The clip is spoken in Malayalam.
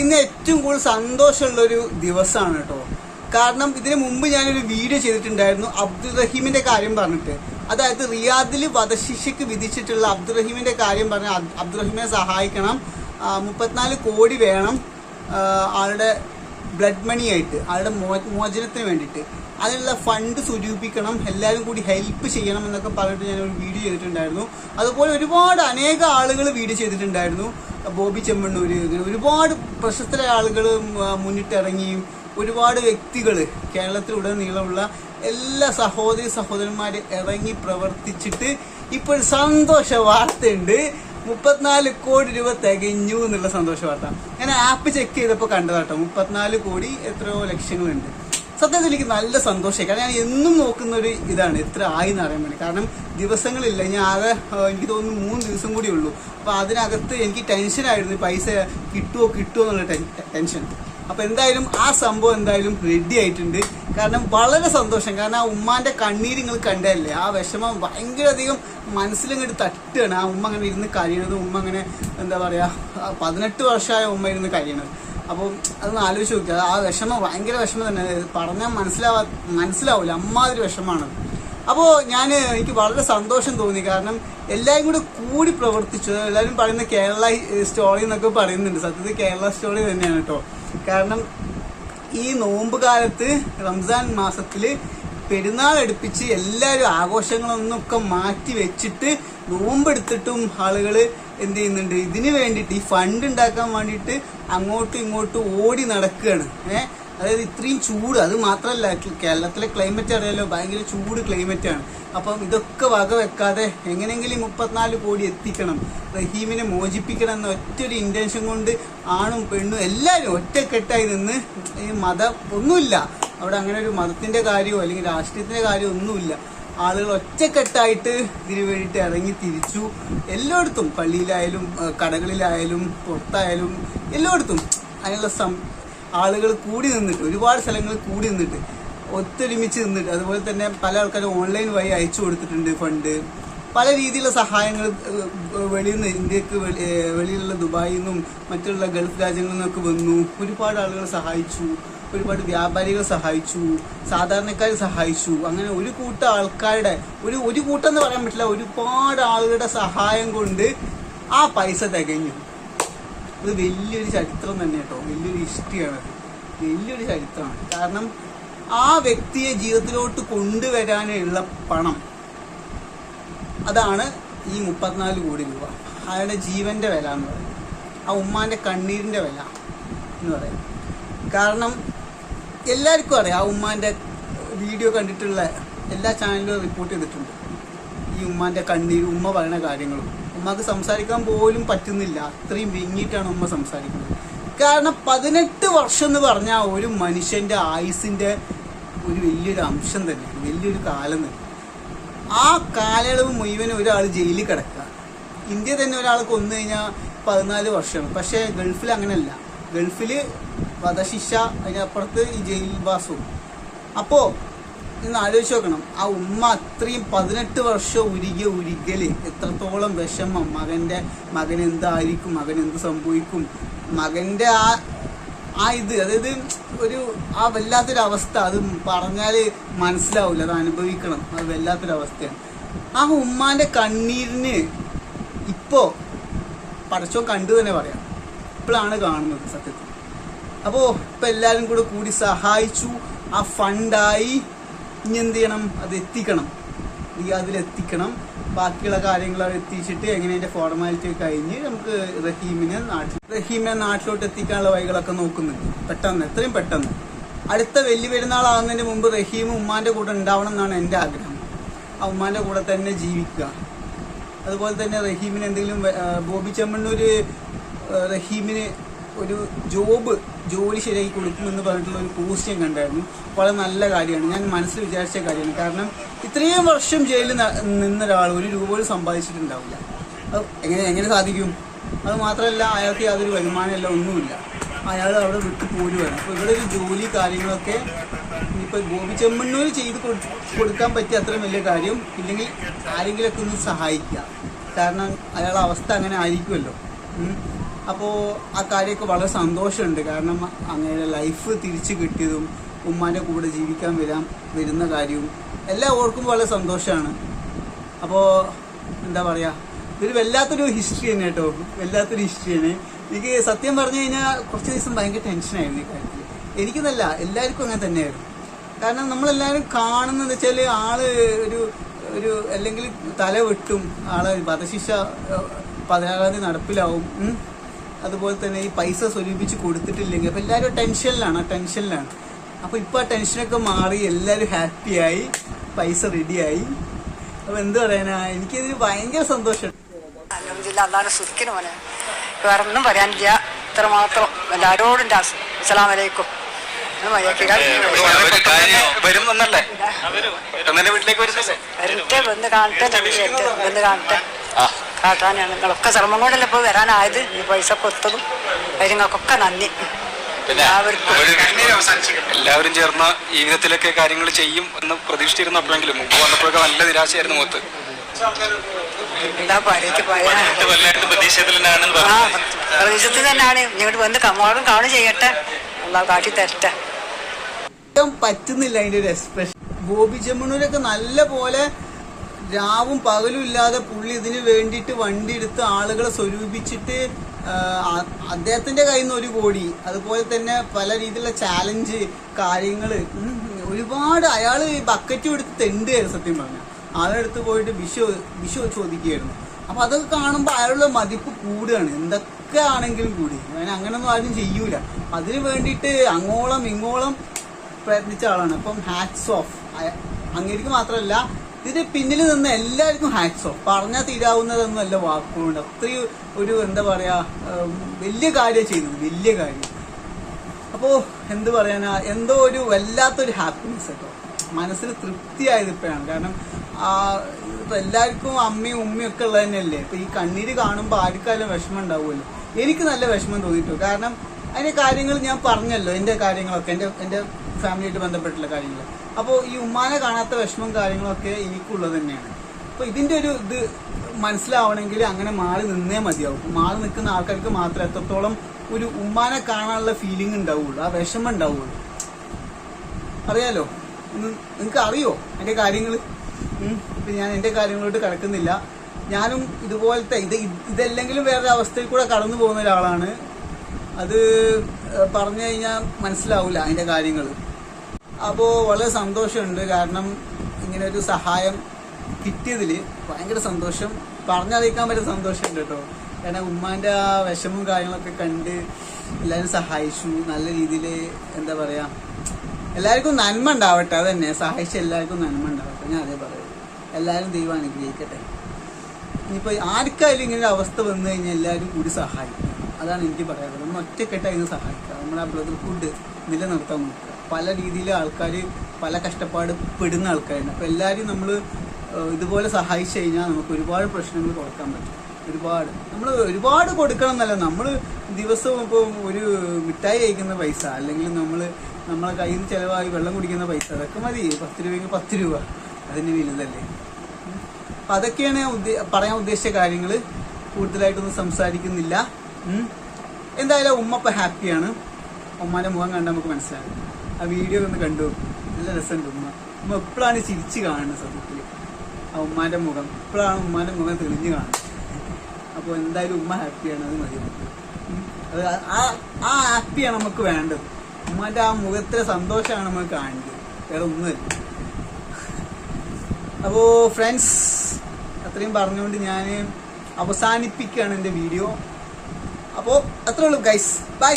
ഇന്ന് ഏറ്റവും കൂടുതൽ സന്തോഷമുള്ള ഒരു ദിവസമാണ് കേട്ടോ. കാരണം ഇതിനു മുമ്പ് ഞാനൊരു വീഡിയോ ചെയ്തിട്ടുണ്ടായിരുന്നു അബ്ദുൾ റഹീമിന്റെ കാര്യം പറഞ്ഞിട്ട്. അതായത് റിയാദിൽ വധശിക്ഷയ്ക്ക് വിധിച്ചിട്ടുള്ള അബ്ദുൾ റഹീമിന്റെ കാര്യം പറഞ്ഞ അബ്- അബ്ദുൾ റഹീമിനെ സഹായിക്കണം മുപ്പത്തിനാല് കോടി വേണം ആളുടെ ബ്ലഡ് മണി ആയിട്ട് ആളുടെ മോ മോചനത്തിന് വേണ്ടിയിട്ട്. അതിനുള്ള ഫണ്ട് സ്വരൂപിക്കണം എല്ലാവരും കൂടി ഹെൽപ്പ് ചെയ്യണം എന്നൊക്കെ പറഞ്ഞിട്ട് ഞാൻ ഒരു വീഡിയോ ചെയ്തിട്ടുണ്ടായിരുന്നു. അതുപോലെ ഒരുപാട് അനേക ആളുകൾ വീഡിയോ ചെയ്തിട്ടുണ്ടായിരുന്നു. ബോബി ചെമ്മണ്ണൂര് ഇങ്ങനെ ഒരുപാട് പ്രശസ്തരായ ആളുകൾ മുന്നിട്ടിറങ്ങിയും ഒരുപാട് വ്യക്തികൾ കേരളത്തിലുടനീളമുള്ള എല്ലാ സഹോദരി സഹോദരന്മാർ ഇറങ്ങി പ്രവർത്തിച്ചിട്ട് ഇപ്പോൾ ഒരു സന്തോഷ വാർത്തയുണ്ട്. മുപ്പത്തിനാല് കോടി രൂപ തികഞ്ഞു എന്നുള്ള സന്തോഷ വാർത്ത. ഞാൻ ആപ്പ് ചെക്ക് ചെയ്തപ്പോൾ കണ്ടതാട്ടോ. മുപ്പത്തിനാല് കോടി എത്രയോ ലക്ഷങ്ങളുണ്ട്. സത്യത്തിൽ എനിക്ക് നല്ല സന്തോഷമായി. കാരണം ഞാൻ എന്നും നോക്കുന്ന ഒരു ഇതാണ്. എത്ര ആയി എന്ന് അറിയാൻ വേണ്ടി. കാരണം ദിവസങ്ങളില്ല. ഞാൻ ആകെ എനിക്ക് തോന്നുന്നു മൂന്ന് ദിവസം കൂടി ഉള്ളൂ. അപ്പോൾ അതിനകത്ത് എനിക്ക് ടെൻഷനായിരുന്നു പൈസ കിട്ടുമോ കിട്ടുമോ എന്നുള്ള ടെൻ- ടെൻഷൻ. അപ്പോൾ എന്തായാലും ആ സംഭവം എന്തായാലും റെഡി ആയിട്ടുണ്ട്. കാരണം വളരെ സന്തോഷം. കാരണം ആ ഉമ്മാന്റെ കണ്ണീര് നിങ്ങൾ കണ്ടതല്ലേ? ആ വിഷമം ഭയങ്കര അധികം മനസ്സിലിങ്ങോട്ട് തട്ടുകയാണ്. ആ ഉമ്മ അങ്ങനെ ഇരുന്ന് കരയണത് ഉമ്മ അങ്ങനെ എന്താ പറയാ പതിനെട്ട് വർഷമായ ഉമ്മ ഇരുന്ന് കരയണത്. അപ്പോൾ അതൊന്ന് ആലോചിച്ച് നോക്കുക ആ വിഷമം ഭയങ്കര വിഷമം തന്നെ. പറഞ്ഞാൽ മനസ്സിലാവാ മനസ്സിലാവില്ല അമ്മാതിരി വിഷമമാണ് അപ്പോൾ ഞാൻ എനിക്ക് വളരെ സന്തോഷം തോന്നി. കാരണം എല്ലാവരും കൂടെ കൂടി പ്രവർത്തിച്ചു എല്ലാവരും പറയുന്ന കേരള സ്റ്റോറി എന്നൊക്കെ പറയുന്നുണ്ട്. സത്യത്തിൽ കേരള സ്റ്റോറി തന്നെയാണ് കേട്ടോ കാരണം ഈ നോമ്പ് കാലത്ത് റംസാൻ മാസത്തിൽ പെരുന്നാൾ അടുപ്പിച്ച് എല്ലാവരും ആഘോഷങ്ങളൊന്നൊക്കെ മാറ്റി വെച്ചിട്ട് നോമ്പെടുത്തിട്ടും ആളുകൾ എന്ത് ചെയ്യുന്നുണ്ട്? ഇതിന് വേണ്ടിയിട്ട് ഈ ഫണ്ട് ഉണ്ടാക്കാൻ വേണ്ടിയിട്ട് അങ്ങോട്ടും ഇങ്ങോട്ടും ഓടി നടക്കുകയാണ്. ഏഹ് അതായത് ഇത്രയും ചൂട് അത് മാത്രമല്ല കേരളത്തിലെ ക്ലൈമറ്റ് അറിയാലോ ഭയങ്കര ചൂട് ക്ലൈമറ്റ് ആണ്. അപ്പം ഇതൊക്കെ വക വെക്കാതെ എങ്ങനെയെങ്കിലും മുപ്പത്തിനാല് കോടി എത്തിക്കണം. റഹീമിനെ മോചിപ്പിക്കണം എന്ന ഒറ്റൊരു ഇന്റൻഷൻ കൊണ്ട് ആണും പെണ്ണും എല്ലാവരും ഒറ്റക്കെട്ടായി നിന്ന് ഈ മതം ഒന്നുമില്ല. അവിടെ അങ്ങനെ ഒരു മതത്തിന്റെ കാര്യമോ അല്ലെങ്കിൽ രാഷ്ട്രീയത്തിന്റെ കാര്യമോ ഒന്നുമില്ല. ആളുകൾ ഒറ്റക്കെട്ടായിട്ട് ഇതിനു വേണ്ടിയിട്ട് ഇറങ്ങി തിരിച്ചു. എല്ലായിടത്തും പള്ളിയിലായാലും കടകളിലായാലും പുറത്തായാലും എല്ലായിടത്തും അതിനുള്ള സം ആളുകൾ കൂടി നിന്നിട്ട് ഒരുപാട് സ്ഥലങ്ങളിൽ കൂടി നിന്നിട്ട് ഒത്തൊരുമിച്ച് നിന്നിട്ട് അതുപോലെ തന്നെ പല ആൾക്കാരും ഓൺലൈൻ വഴി അയച്ചു കൊടുത്തിട്ടുണ്ട് ഫണ്ട്. പല രീതിയിലുള്ള സഹായങ്ങൾ വെളിയിൽ നിന്ന് ഇന്ത്യയ്ക്ക് വെളിയിലുള്ള ദുബായിൽ നിന്നും മറ്റുള്ള ഗൾഫ് രാജ്യങ്ങളിൽ നിന്നൊക്കെ വന്നു. ഒരുപാട് ആളുകൾ സഹായിച്ചു. ഒരുപാട് വ്യാപാരികൾ സഹായിച്ചു. സാധാരണക്കാർ സഹായിച്ചു. അങ്ങനെ ഒരു കൂട്ടം ആൾക്കാരുടെ ഒരു ഒരു കൂട്ടം എന്ന് പറയാൻ പറ്റില്ല ഒരുപാട് ആളുകളുടെ സഹായം കൊണ്ട് ആ പൈസ തികഞ്ഞു. ഇത് വലിയൊരു ചരിത്രം തന്നെ കേട്ടോ. വലിയൊരു ഹിസ്റ്ററിയാണ് അത്. വലിയൊരു ചരിത്രമാണ് കാരണം ആ വ്യക്തിയെ ജീവിതത്തിലോട്ട് കൊണ്ടുവരാനുള്ള പണം അതാണ് ഈ മുപ്പത്തിനാല് കോടി രൂപ. അയാളുടെ ജീവന്റെ വില എന്ന് പറയുന്നത്. ആ ഉമ്മാന്റെ കണ്ണീരിന്റെ വില എന്ന് പറയുന്നത്. കാരണം എല്ലാവർക്കും അറിയാം ആ ഉമ്മാന്റെ വീഡിയോ കണ്ടിട്ടുള്ള എല്ലാ ചാനലിലും റിപ്പോർട്ട് ചെയ്തിട്ടുണ്ട്. ഈ ഉമ്മാന്റെ കണ്ണീർ ഉമ്മ പറയുന്ന കാര്യങ്ങളും. ഉമ്മക്ക് സംസാരിക്കാൻ പോലും പറ്റുന്നില്ല. അത്രയും വിങ്ങിയിട്ടാണ് ഉമ്മ സംസാരിക്കുന്നത്. കാരണം പതിനെട്ട് വർഷം എന്ന് പറഞ്ഞാൽ ഒരു മനുഷ്യന്റെ ആയുസിന്റെ ഒരു വലിയൊരു അംശം തന്നെ. വലിയൊരു കാലം തന്നെ. ആ കാലയളവ് മുഴുവൻ ഒരാൾ ജയിലിൽ കിടക്കുക. ഇന്ത്യ തന്നെ ഒരാൾ കൊന്നു കഴിഞ്ഞാൽ പതിനാല് വർഷമാണ്. പക്ഷേ ഗൾഫിൽ അങ്ങനെയല്ല ഗൾഫിൽ വധശിക്ഷ അതിനപ്പുറത്ത് ഈ ജയിൽ വാസവും. അപ്പോൾ ഇന്ന് ആലോചിച്ച് നോക്കണം ആ ഉമ്മ അത്രയും പതിനെട്ട് വർഷം ഉരുകിയ ഉരുകൽ. എത്രത്തോളം വിഷമം. മകന്റെ മകൻ എന്തായിരിക്കും? മകൻ എന്ത് സംഭവിക്കും? മകന്റെ ആ ആ ഇത് അതായത് ഒരു ആ വല്ലാത്തൊരു അവസ്ഥ അത് പറഞ്ഞാൽ മനസ്സിലാവില്ല അത് അനുഭവിക്കണം. അത് വല്ലാത്തൊരു അവസ്ഥയാണ് ആ ഉമ്മാന്റെ കണ്ണീരിന് ഇപ്പോ പടച്ചോ കണ്ടു തന്നെ പറയാം. ഇപ്പോഴാണ് കാണുന്നത് സത്യത്തിൽ. അപ്പോൾ ഇപ്പം എല്ലാവരും കൂടെ കൂടി സഹായിച്ചു. ആ ഫണ്ടായി ഇനി എന്ത് ചെയ്യണം അത് എത്തിക്കണം. അതിലെത്തിക്കണം. ബാക്കിയുള്ള കാര്യങ്ങൾ എത്തിച്ചിട്ട് എങ്ങനെ അതിന്റെ ഫോർമാലിറ്റി കഴിഞ്ഞ് നമുക്ക് റഹീമിനെ നാട്ടിൽ റഹീമിനെ നാട്ടിലോട്ട് എത്തിക്കാനുള്ള വഴികളൊക്കെ നോക്കുന്നുണ്ട്. പെട്ടെന്ന് എത്രയും പെട്ടെന്ന്. അടുത്ത വലിയ പെരുന്നാളാകുന്നതിന് മുമ്പ് റഹീം ഉമ്മാന്റെ കൂടെ ഉണ്ടാവണം എന്നാണ് എന്റെ ആഗ്രഹം. ആ ഉമ്മാന്റെ കൂടെ തന്നെ ജീവിക്കുക. അതുപോലെ തന്നെ റഹീമിന് എന്തെങ്കിലും ബോബി ചെമ്മണ്ണൂർ റഹീമിന് ഒരു ജോബ് ജോലി ശരിയാക്കി കൊടുക്കുമെന്ന് പറഞ്ഞിട്ടുള്ള ഒരു പോസ്റ്റ് ഞാൻ കണ്ടായിരുന്നു. വളരെ നല്ല കാര്യമാണ്. ഞാൻ മനസ്സിൽ വിചാരിച്ച കാര്യമാണ്. കാരണം ഇത്രയും വർഷം ജയിലിൽ നിന്ന ഒരാൾ ഒരു രൂപ പോലും സമ്പാദിച്ചിട്ടുണ്ടാവില്ല. അത് എങ്ങനെ എങ്ങനെ സാധിക്കും? അത് മാത്രമല്ല അയാൾക്ക് യാതൊരു വരുമാനമല്ല ഒന്നുമില്ല. അയാൾ അവിടെ വിട്ടു പോരുവാണ്. അപ്പോൾ ഇവിടെ ഒരു ജോലി കാര്യങ്ങളൊക്കെ ഇപ്പോൾ ഗോപി ചെമ്മണ്ണൂർ ചെയ്ത് കൊടു- കൊടുക്കാൻ പറ്റിയ അത്ര വലിയ കാര്യം ഇല്ലെങ്കിൽ ആരെങ്കിലുമൊക്കെ ഒന്ന് സഹായിക്കുക. കാരണം അയാളുടെ അവസ്ഥ അങ്ങനെ ആയിരിക്കുമല്ലോ. അപ്പോൾ ആ കാര്യമൊക്കെ വളരെ സന്തോഷമുണ്ട്. കാരണം അങ്ങനെ ലൈഫ് തിരിച്ചു കിട്ടിയതും ഉമ്മാന്റെ കൂടെ ജീവിക്കാൻ വരാൻ വരുന്ന കാര്യവും എല്ലാം ഓർക്കുമ്പോൾ വളരെ സന്തോഷമാണ്. അപ്പോൾ എന്താ പറയുക ഇതൊരു വല്ലാത്തൊരു ഹിസ്റ്ററി തന്നെ കേട്ടോ. വല്ലാത്തൊരു ഹിസ്റ്ററിയാണ് എനിക്ക് സത്യം പറഞ്ഞു കഴിഞ്ഞാൽ കുറച്ച് ദിവസം ഭയങ്കര ടെൻഷനായിരുന്നു ഈ കാര്യത്തിൽ എനിക്കെന്നല്ല എല്ലാവർക്കും അങ്ങനെ തന്നെയായിരുന്നു. കാരണം നമ്മളെല്ലാവരും കാണുന്നത് വെച്ചാൽ ആൾ ഒരു ഒരു അല്ലെങ്കിൽ തല വെട്ടും ആളെ വധശിക്ഷ പതിനാറാം തീയതി നടപ്പിലാവും. അതുപോലെ തന്നെ ഈ പൈസ സ്വരൂപിച്ച് കൊടുത്തിട്ടില്ലെങ്കിൽ അപ്പം എല്ലാവരും ടെൻഷനിലാണ് ആ ടെൻഷനിലാണ്. അപ്പോൾ ഇപ്പോൾ ആ ടെൻഷനൊക്കെ മാറി എല്ലാവരും ഹാപ്പിയായി പൈസ റെഡിയായി അപ്പോൾ എന്ത് പറയാനാ എനിക്കിതിൽ ഭയങ്കര സന്തോഷം. അലഹമില്ല അള്ളാഹെ സുഖിക്കുന്നു മോനെ. വേറെ ഒന്നും പറയാനില്ല ഇത്ര മാത്രം എല്ലാവരോടും വരുന്നല്ലേ വരും വീട്ടിലേക്ക് വരുന്നല്ലേ? വരട്ടെ വന്ന് കാണട്ടെ വന്ന് കാണട്ടെ. ആ കാട്ടാനാണ് നിങ്ങളൊക്കെ. ശ്രമം കൊണ്ടല്ലേ ഇപ്പോൾ വരാനായത്? ഈ പൈസ കൊത്തതും കാര്യങ്ങൾക്കൊക്കെ നന്ദി. എല്ലാവരും ചേർന്ന ജീവിതത്തിലൊക്കെ കാര്യങ്ങൾ ചെയ്യും എന്ന് പ്രതീക്ഷിച്ചിരുന്നു അപ്പോഴെങ്കിലും മുമ്പ് വന്നപ്പോഴൊക്കെ നല്ല നിരാശയായിരുന്നു മുഖത്ത്. പ്രദേശത്ത് തന്നെയാണ്. ഇങ്ങോട്ട് വന്ന് കമാറും കാണും ചെയ്യട്ടെ. അള്ളാഹ് കാട്ടി തരട്ടെ. പറയാൻ പറ്റുന്നില്ല അതിന്റെ ഒരു എക്സ്പ്രഷൻ ബോബി ചെമ്മണൂരൊക്കെ നല്ല പോലെ രാവും പകലും ഇല്ലാതെ പുള്ളി ഇതിന് വേണ്ടിയിട്ട് വണ്ടി എടുത്ത് ആളുകളെ സ്വരൂപിച്ചിട്ട് അദ്ദേഹത്തിന്റെ കയ്യിൽ നിന്ന് ഒരു കോടി. അതുപോലെ തന്നെ പല രീതിയിലുള്ള ചാലഞ്ച് കാര്യങ്ങൾ ഒരുപാട് അയാൾ ഈ ബക്കറ്റും എടുത്ത് തെണ്ടുകയായിരുന്നു സത്യം പറഞ്ഞാൽ ആളെടുത്ത് പോയിട്ട് വിഷു വിഷു ചോദിക്കുകയായിരുന്നു. അപ്പൊ അതൊക്കെ കാണുമ്പോൾ അയാളുടെ മതിപ്പ് കൂടുകയാണ്. എന്തൊക്കെ ആണെങ്കിലും കൂടി. ഞാൻ അങ്ങനൊന്നും ആരും ചെയ്യൂല. അതിന് വേണ്ടിയിട്ട് അങ്ങോളം ഇങ്ങോളം പ്രയത്നിച്ച ആളാണ്. അപ്പം ഹാറ്റ്സ് ഓഫ് അങ്ങേക്ക് മാത്രമല്ല ഇതിന് പിന്നിൽ നിന്ന് എല്ലാവർക്കും ഹാക്സോ പറഞ്ഞാൽ തീരാവുന്നതൊന്നും അല്ല വാക്കുകൊണ്ട്. അത്രയും ഒരു എന്താ പറയാ വലിയ കാര്യം ചെയ്യുന്നത് വലിയ കാര്യം. അപ്പോൾ എന്ത് പറയാനാ എന്തോ ഒരു വല്ലാത്തൊരു ഹാപ്പിനെസ് കേട്ടോ. മനസ്സിന് തൃപ്തിയായത് ഇപ്പോഴാണ്. കാരണം ആ, ഇപ്പൊ എല്ലാവർക്കും അമ്മയും ഉമ്മയും ഒക്കെ ഉള്ളത് തന്നെയല്ലേ? ഇപ്പൊ ഈ കണ്ണീര് കാണുമ്പോൾ ആർക്കാലും വിഷമം ഉണ്ടാവുമല്ലോ? എനിക്ക് നല്ല വിഷമം തോന്നിയിട്ടു? കാരണം അതിന്റെ കാര്യങ്ങൾ ഞാൻ പറഞ്ഞല്ലോ എന്റെ കാര്യങ്ങളൊക്കെ എന്റെ എന്റെ ഫാമിലിയായിട്ട് ബന്ധപ്പെട്ടുള്ള കാര്യങ്ങൾ അപ്പോൾ ഈ ഉമ്മാനെ കാണാത്ത വിഷമം കാര്യങ്ങളൊക്കെ എനിക്കുള്ളത് തന്നെയാണ്. അപ്പോൾ ഇതിന്റെ ഒരു ഇത് മനസ്സിലാവണമെങ്കിൽ അങ്ങനെ മാറി നിന്നേ മതിയാവും. മാറി നിൽക്കുന്ന ആൾക്കാർക്ക് മാത്രമേ എത്രത്തോളം ഒരു ഉമ്മാനെ കാണാനുള്ള ഫീലിംഗ് ഉണ്ടാവുള്ളൂ ആ വിഷമം ഉണ്ടാവുള്ളൂ. അറിയാലോ? നിങ്ങൾക്ക് അറിയോ എന്റെ കാര്യങ്ങൾ ഇപ്പം ഞാൻ എന്റെ കാര്യങ്ങളോട്ട് കിടക്കുന്നില്ല. ഞാനും ഇതുപോലത്തെ ഇത് ഇതല്ലെങ്കിലും വേറൊരു അവസ്ഥയിൽ കൂടെ കടന്നു പോകുന്ന ഒരാളാണ്. അത് പറഞ്ഞു കഴിഞ്ഞാൽ മനസ്സിലാവില്ല അതിന്റെ കാര്യങ്ങൾ അപ്പോൾ വളരെ സന്തോഷമുണ്ട്. കാരണം ഇങ്ങനെ ഒരു സഹായം കിട്ടിയതിൽ ഭയങ്കര സന്തോഷം. പറഞ്ഞറിയിക്കാൻ പറ്റിയ സന്തോഷമുണ്ട് കേട്ടോ. കാരണം ഉമ്മാന്റെ ആ വിഷമവും കാര്യങ്ങളൊക്കെ കണ്ട് എല്ലാവരും സഹായിച്ചു. നല്ല രീതിയിൽ എന്താ പറയുക എല്ലാവർക്കും നന്മ ഉണ്ടാവട്ടെ. അതന്നെ. സഹായിച്ച എല്ലാവർക്കും നന്മ ഉണ്ടാവട്ടെ. ഞാൻ അതേ പറയൂ എല്ലാവരും ദൈവം അനുഗ്രഹിക്കട്ടെ. ഇനിയിപ്പോൾ ആർക്കായാലും ഇങ്ങനെ ഒരു അവസ്ഥ വന്നു കഴിഞ്ഞാൽ എല്ലാവരും കൂടി സഹായിക്കും. അതാണ് എനിക്ക് പറയാനുള്ളത്. നമ്മൾ ഒറ്റക്കെട്ടായി സഹായിക്കുക. നമ്മുടെ ആ ബ്രദർഹുഡ് നിലനിർത്താൻ നോക്കുക. പല രീതിയിൽ ആൾക്കാർ പല കഷ്ടപ്പാട് പെടുന്ന ആൾക്കാരുണ്ട്. അപ്പോൾ എല്ലാവരും നമ്മൾ ഇതുപോലെ സഹായിച്ചു കഴിഞ്ഞാൽ നമുക്ക് ഒരുപാട് പ്രശ്നങ്ങൾ കുറയ്ക്കാൻ പറ്റും. ഒരുപാട്. നമ്മൾ ഒരുപാട് കൊടുക്കണം എന്നല്ല. നമ്മൾ ദിവസവും ഇപ്പോൾ ഒരു മിഠായി കഴിക്കുന്ന പൈസ അല്ലെങ്കിൽ നമ്മൾ നമ്മളെ കയ്യിൽ നിന്ന് ചിലവായി വെള്ളം കുടിക്കുന്ന പൈസ അതൊക്കെ മതി. പത്ത് രൂപയെങ്കിൽ പത്ത് രൂപ. അതിന് വലുതല്ലേ? അപ്പം അതൊക്കെയാണ് പറയാൻ ഉദ്ദേശിച്ച കാര്യങ്ങൾ കൂടുതലായിട്ടൊന്നും സംസാരിക്കുന്നില്ല. എന്തായാലും ഉമ്മ ഇപ്പം ഹാപ്പിയാണ്. ഉമ്മാന്റെ മുഖം കണ്ടാൽ നമുക്ക് മനസ്സിലാകും. ആ വീഡിയോ ഒന്ന് കണ്ടു. നല്ല രസമുണ്ട് ഉമ്മ. ഉമ്മ എപ്പോഴാണ് ചിരിച്ച് കാണുന്നത് സത്യത്തിൽ ആ ഉമ്മാന്റെ മുഖം. എപ്പോഴാണ് ഉമ്മാന്റെ മുഖം തെളിഞ്ഞ് കാണുന്നത്? അപ്പോൾ എന്തായാലും ഉമ്മ ഹാപ്പിയാണ് അത് മതി അത് ആ ആ ഹാപ്പിയാണ് നമുക്ക് വേണ്ടത്. ഉമ്മാന്റെ ആ മുഖത്തിലെ സന്തോഷമാണ് നമ്മൾ കാണേണ്ടത് വേറെ ഒന്നുമല്ല. അപ്പോ ഫ്രണ്ട്സ് അത്രയും പറഞ്ഞുകൊണ്ട് ഞാൻ അവസാനിപ്പിക്കുകയാണ് എന്റെ വീഡിയോ അപ്പോൾ അത്രേ ഉള്ളൂ ഗൈസ് ബൈ